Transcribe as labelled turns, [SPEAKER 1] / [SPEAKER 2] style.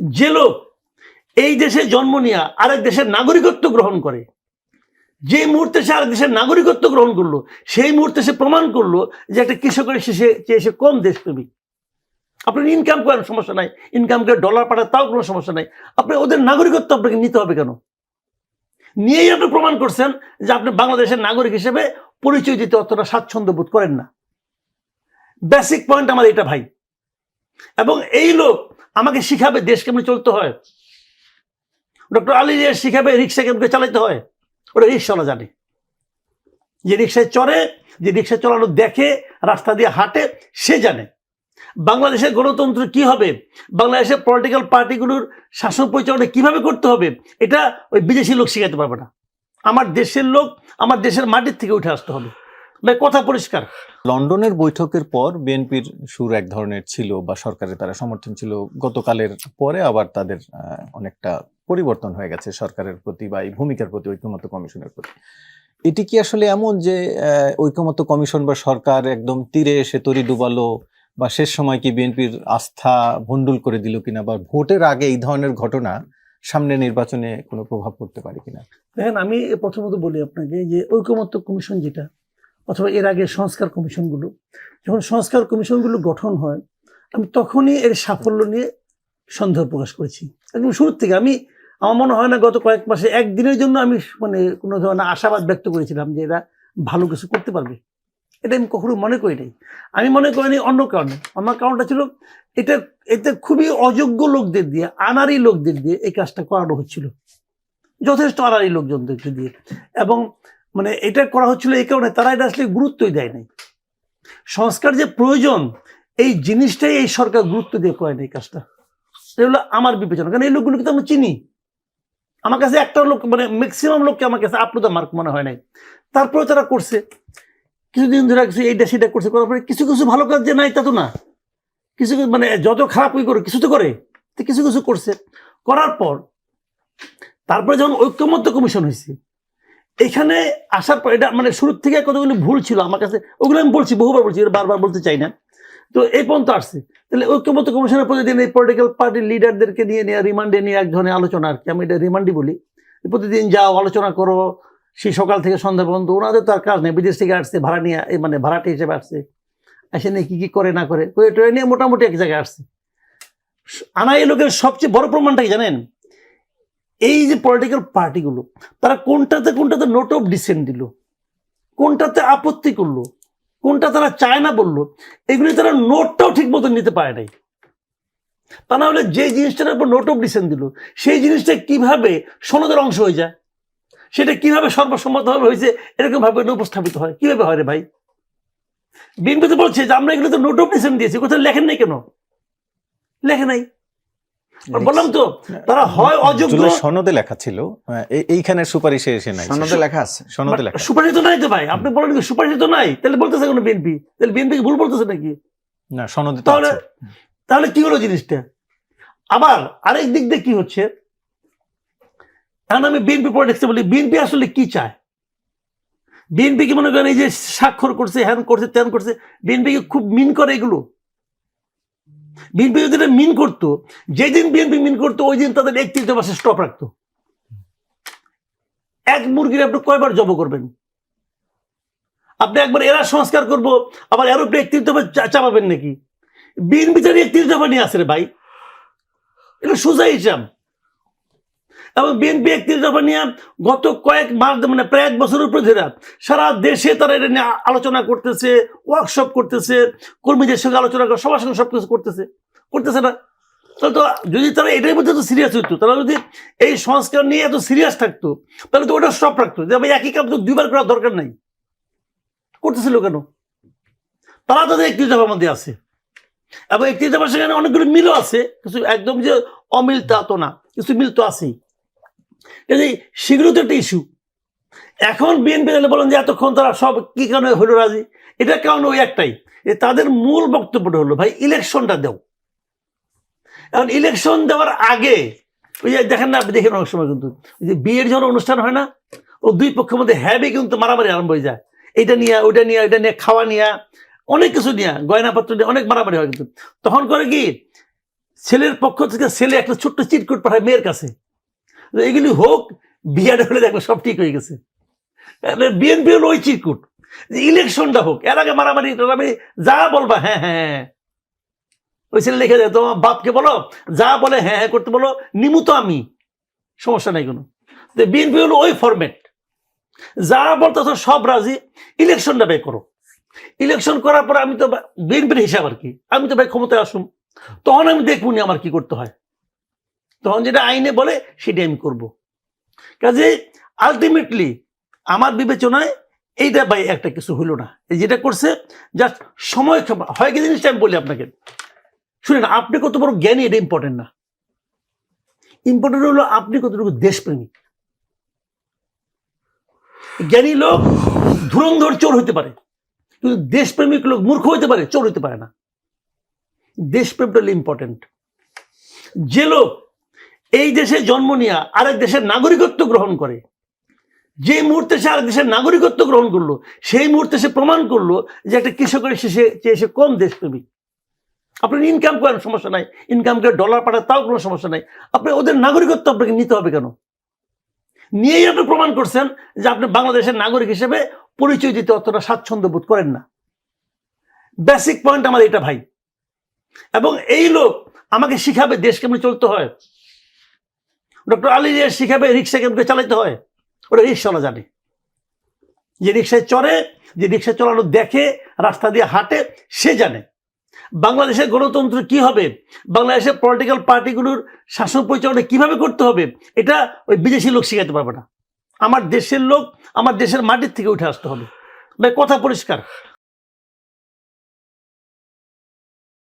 [SPEAKER 1] যে লোক এই দেশে জন্ম নিয়ে আরেক দেশের নাগরিকত্ব গ্রহণ করে যে মুহূর্তে সে আরেক দেশের নাগরিকত্ব গ্রহণ করল, সেই মুহূর্তে সে প্রমাণ করল যে একটা কৃষকের শেষে চেয়ে সে কম দেশপ্রেমী আপনি ইনকাম করেন সমস্যা নাই ইনকাম করে ডলার পাঠান তাও কোনো সমস্যা নাই। আপনি ওদের নাগরিকত্ব আপনাকে নিতে হবে কেন? নিয়েই আপনি প্রমাণ করছেন যে আপনি বাংলাদেশের নাগরিক হিসেবে পরিচয় দিতে অতটা স্বাচ্ছন্দ্য বোধ করেন না। বেসিক পয়েন্ট আমার এটা ভাই। এবং এই লোক আমাকে শিখাবে দেশ কেমন চলতে হয়। ডক্টর আলী শিখাবে রিক্সা কেমন চালাতে হয়, ওটা রিক্সাওয়ালা জানে। যে রিক্সায় চড়ে, যে রিক্সা চালানো দেখে, রাস্তা দিয়ে হাঁটে, সে জানে। বাংলাদেশের গণতন্ত্র কি হবে? বাংলাদেশের পলিটিক্যাল পার্টিগুলোর শাসন পরিচালনা কীভাবে করতে হবে? এটা ওই বিদেশি লোক শিখাতে পারবে না। আমার দেশের লোক, আমার দেশের মাটির থেকে উঠে আসতে হবে। ভাই কথা পরিষ্কার।
[SPEAKER 2] লন্ডনের বৈঠকের পর বিএনপির সুর এক ধরনের ছিল বা সরকারের তারা সমর্থন ছিল। গতকালের পরে আবার তাদের অনেকটা পরিবর্তন হয়ে গেছে সরকারের প্রতি বা এই ভূমিকার প্রতি ঐক্যমত্য কমিশনের প্রতি। এটি কি আসলে এমন যে ঐক্যমত্য কমিশন বা সরকার একদম তীরে এসে তরি ডুবালো বা শেষ সময় কি বিএনপির আস্থা ভণ্ডুল করে দিল কিনা বা ভোটের আগে এই ধরনের ঘটনা সামনে নির্বাচনে কোনো প্রভাব পড়তে পারে কিনা?
[SPEAKER 1] দেখেন আমি প্রথমত বলি আপনাকে যে ঐকমত্য কমিশন যেটা অথবা এর আগে সংস্কার কমিশনগুলো, যখন সংস্কার কমিশনগুলো গঠন হয়, আমি তখনই এর সাফল্য নিয়ে সন্দেহ প্রকাশ করেছি। একদম শুরুর থেকে আমি, আমার মনে হয় না গত কয়েক মাসে একদিনের জন্য আমি মানে কোনো ধরনের আশাবাদ ব্যক্ত করেছিলাম যে এরা ভালো কিছু করতে পারবে। এটা আমি কখনো মনে করি নাই। আমি মনে করিনি অন্য কারণে। আমার কারণটা ছিল, এটা, এতে খুবই অযোগ্য লোকদের দিয়ে আনারি লোকদের দিয়ে এই কাজটা করানো হচ্ছিল। যথেষ্ট আড়াই লোকজনদেরকে দিয়ে। এবং মানে এটা করা হচ্ছিল এই কারণে তারা এটা আসলে গুরুত্বই দেয় নাই সংস্কার যে প্রয়োজন, এই জিনিসটাই এই সরকার গুরুত্ব দিয়ে করে না এই কাজটা। এটা হলো আমার বিবেচনা, কারণ এই লোকগুলোকে তো আমরা চিনি। আমার কাছে একটা লোক মানে ম্যাক্সিমাম লোককে আমার কাছে আপ্লুত মার্ক মনে হয় নাই। তারপরে তারা করছে। কিছুদিন ধরে কিছু এইটা সেটা করছে, করার পরে কিছু কিছু ভালো কাজ যে নাই তা তো না। কিছু মানে যত খারাপই করে কিছু তো করে কিছু কিছু করছে। করার পর তারপরে যখন ঐক্যমত্য কমিশন হয়েছে এখানে আসার পর এটা মানে শুরুর থেকে কতগুলো ভুল ছিল আমার কাছে, ওগুলো আমি বলছি, বহুবার বলছি বারবার বলতে চাই না। তো এই পর্যন্ত আসছে। তাহলে ঐক্যমত্য কমিশনের প্রতিদিন এই পলিটিক্যাল পার্টির লিডারদেরকে নিয়ে নিয়ে রিমান্ডে নিয়ে এক ধরনের আলোচনা আর কি। আমি এটা রিমান্ডই বলি। প্রতিদিন যাও, আলোচনা করো, সেই সকাল থেকে সন্ধ্যা পর্যন্ত, ওনাদের তো আর কাজ নেই, বিদেশ থেকে আসছে, ভাড়া নিয়ে মানে ভাড়াটি হিসেবে আসছে। এসে নিয়ে কি কি করে, না করে করে টরে নিয়ে মোটামুটি এক জায়গায় আসছে। আনা এই লোকের সবচেয়ে বড় প্রমাণটা কি জানেন? এই যে পলিটিক্যাল পার্টিগুলো তারা কোনটাতে কোনটাতে নোট অফ ডিসেন্ট দিল? কোনটাতে আপত্তি করল? কোনটা তারা চায় না বলল? এগুলি তারা নোটটাও ঠিক মতো নিতে পারে নাই। তা না হলে যে জিনিসটার উপর নোট অফ ডিসেন্ট দিল, সেই জিনিসটা কীভাবে সনদের অংশ হয়ে যায়? সেটা কীভাবে সর্বসম্মতভাবে হয়েছে, এরকম ভাবে উপস্থাপিত হয়? কীভাবে হয় রে ভাই? বিএনপি তো বলছে যে আমরা এগুলো তো নোট অফ ডিসেন্ট দিয়েছি, কোথাও লেখেন নাই কেন? লেখে নাই। বললাম তো তারা হয় অযোগ্য
[SPEAKER 2] সনদে লেখা ছিল। আহ, এই- এইখানের সুপারিশে এসে নাই।
[SPEAKER 3] সনদে লেখা আছে।
[SPEAKER 2] সনদে লেখা
[SPEAKER 1] সুপারিশ তো নাই তো ভাই। আপনি বলেন কি সুপারিশ তো নাই? তাহলে বলতেছে কোনো বিএনপি তাহলে বিএনপি ভুল বলতেছে নাকি?
[SPEAKER 2] না সনদে তো
[SPEAKER 1] তাহলে
[SPEAKER 2] আছে।
[SPEAKER 1] তাহলে কি হলো জিনিসটা? আবার আরেক দিক দিয়ে কি হচ্ছে? এখন আমি বিএনপি পলিটিক্সে বলি বিএনপি আসলে কি চায়? বিএনপি কি মনে করেন এই যে স্বাক্ষর করছে হ্যান করছে ত্যান করছে? বিএনপি কি খুব মিন করে এগুলো? বিএনপি যদি মিন করতো, যেদিন বিএনপি মিন করতো ওই দিন তাদের একত্রিশ মাসে স্টপ রাখতো। এক মুরগির আপনি কয়বার জব করবেন? আপনি একবার এরা সংস্কার করব, আবার এর উপরে একত্রিশ দফা চাপাবেন নাকি? বিএনপি তার একত্রিশ দফা নিয়ে আসে রে ভাই। এটা সোজা হিসাব এবং বিএনপি একত্রিশ দফা নিয়ে গত কয়েক মাস মানে প্রায় এক বছরের উপরে ধরে, সারা দেশে তারা এটা নিয়ে আলোচনা করতেছে ওয়ার্কশপ করতেছে, কর্মীদের সঙ্গে আলোচনা করে, সবার সঙ্গে সবকিছু করতেছে। করতেছে না। তাহলে তো যদি তারা এটার মধ্যে তো সিরিয়াস হইতো, তারা যদি এই সংস্কার নিয়ে এত সিরিয়াস থাকতো, তাহলে তো ওটা স্টপ রাখতো যে ভাই একই কাজ তো দুইবার করার দরকার নাই। করতেছিল কেন? তারা তাদের একত্রিশ দফার মধ্যে আছে। এবং একত্রিশ দফার সেখানে অনেকগুলো মিলও আছে, কিছু একদম যে অমিল তা তো না, কিছু মিল তো আছেই। কাজেই সেগুলো তো একটা ইস্যু এখন বিএনপি তাহলে বলেন যে এতক্ষণ তারা সব কি কারণে হলো রাজি? এটা কারণ ওই একটাই? তাদের মূল বক্তব্যটা হলো, ভাই ইলেকশনটা দাও। এখন ইলেকশন দেওয়ার আগে, ওই যে দেখেন না দেখেন অনেক সময় কিন্তু যে বিয়ের যখন অনুষ্ঠান হয় না, ও দুই পক্ষের মধ্যে হ্যাবে কিন্তু মারামারি আরম্ভ হয়ে যায়। এটা নিয়ে, ওইটা নিয়ে ওইটা নিয়ে, খাওয়া নিয়ে, অনেক কিছু নিয়ে, গয়নাপত্র নিয়ে, অনেক মারামারি হয় কিন্তু। তখন করে কি, ছেলের পক্ষ থেকে ছেলে একটা ছোট্ট চিটকুট পাঠায় মেয়ের কাছে। এগুলি হোক, বিয়াটা হলে দেখবে সব ঠিক হয়ে গেছে। বিএনপি হলো ওই চিরকুট যে ইলেকশনটা হোক, এর আগে মারামারি টারামারি, যা বলবা হ্যাঁ হ্যাঁ হ্যাঁ। ওই ছেলে লিখে দেয়, তোমার বাপকে বলো, যা বলে হ্যাঁ হ্যাঁ করতে বলো, নিমু তো আমি। সমস্যা নাই কোনো। বিএনপি হলো ওই ফরম্যাট যা বলতেছ সব রাজি, ইলেকশনটা ব্যয় করো। ইলেকশন করার পর আমি তো বিএনপির হিসাব আর কি। আমি তো ভাই ক্ষমতায় আসুম। তখন আমি দেখবনি আমার কি করতে হয়। তখন যেটা আইনে বলে সেটাই আমি করব। কাজে আলটিমেটলি আমার বিবেচনায় এইটা ভাই একটা কিছু হইল না। যেটা করছে জাস্ট সময় হয় কি জিনিসটা আমি বলি আপনাকে? শুনেন, আপনি কত বড় জ্ঞানী, এটা ইম্পর্টেন্ট না। ইম্পর্টেন্ট হলো আপনি কতটুকু দেশপ্রেমিক জ্ঞানী লোক ধুরন্ধর চোর হতে পারে, কিন্তু দেশপ্রেমিক লোক মূর্খ হতে পারে, চোর হতে পারে না। দেশপ্রেমটা হলো ইম্পর্টেন্ট যে লোক এই দেশে জন্ম নিয়ে আরেক দেশের নাগরিকত্ব গ্রহণ করে। যে মুহূর্তে সে আরেক দেশের নাগরিকত্ব গ্রহণ করল, সেই মুহূর্তে সে প্রমাণ করল যে একটা কৃষকের শেষে চেয়ে সে কম দেশপ্রেমিক আপনি ইনকাম করেন সমস্যা নাই ইনকাম করে ডলার পাঠায় তাও কোনো সমস্যা নাই। আপনি ওদের নাগরিকত্ব আপনাকে নিতে হবে কেন? নিয়েই আপনি প্রমাণ করছেন যে আপনি বাংলাদেশের নাগরিক হিসেবে পরিচয় দিতে অতটা স্বাচ্ছন্দ্য বোধ করেন না। বেসিক পয়েন্ট আমার এটা ভাই। এবং এই লোক আমাকে শিখাবে দেশ কেমন চলতে হয়। ডক্টর আলী যে শিখাবে রিক্সা কেমন চালাইতে হয়, ওটা রিক্সাওয়ালা জানে। যে রিক্সায় চড়ে, যে রিক্সা চালানো দেখে, রাস্তা দিয়ে হাঁটে, সে জানে। বাংলাদেশের গণতন্ত্র কি হবে? বাংলাদেশের পলিটিক্যাল পার্টিগুলোর শাসন পরিচালনা কীভাবে করতে হবে? এটা ওই বিদেশি লোক শিখাতে পারবে না। আমার দেশের লোক, আমার দেশের মাটির থেকে উঠে আসতে হবে। ভাই, কথা পরিষ্কার।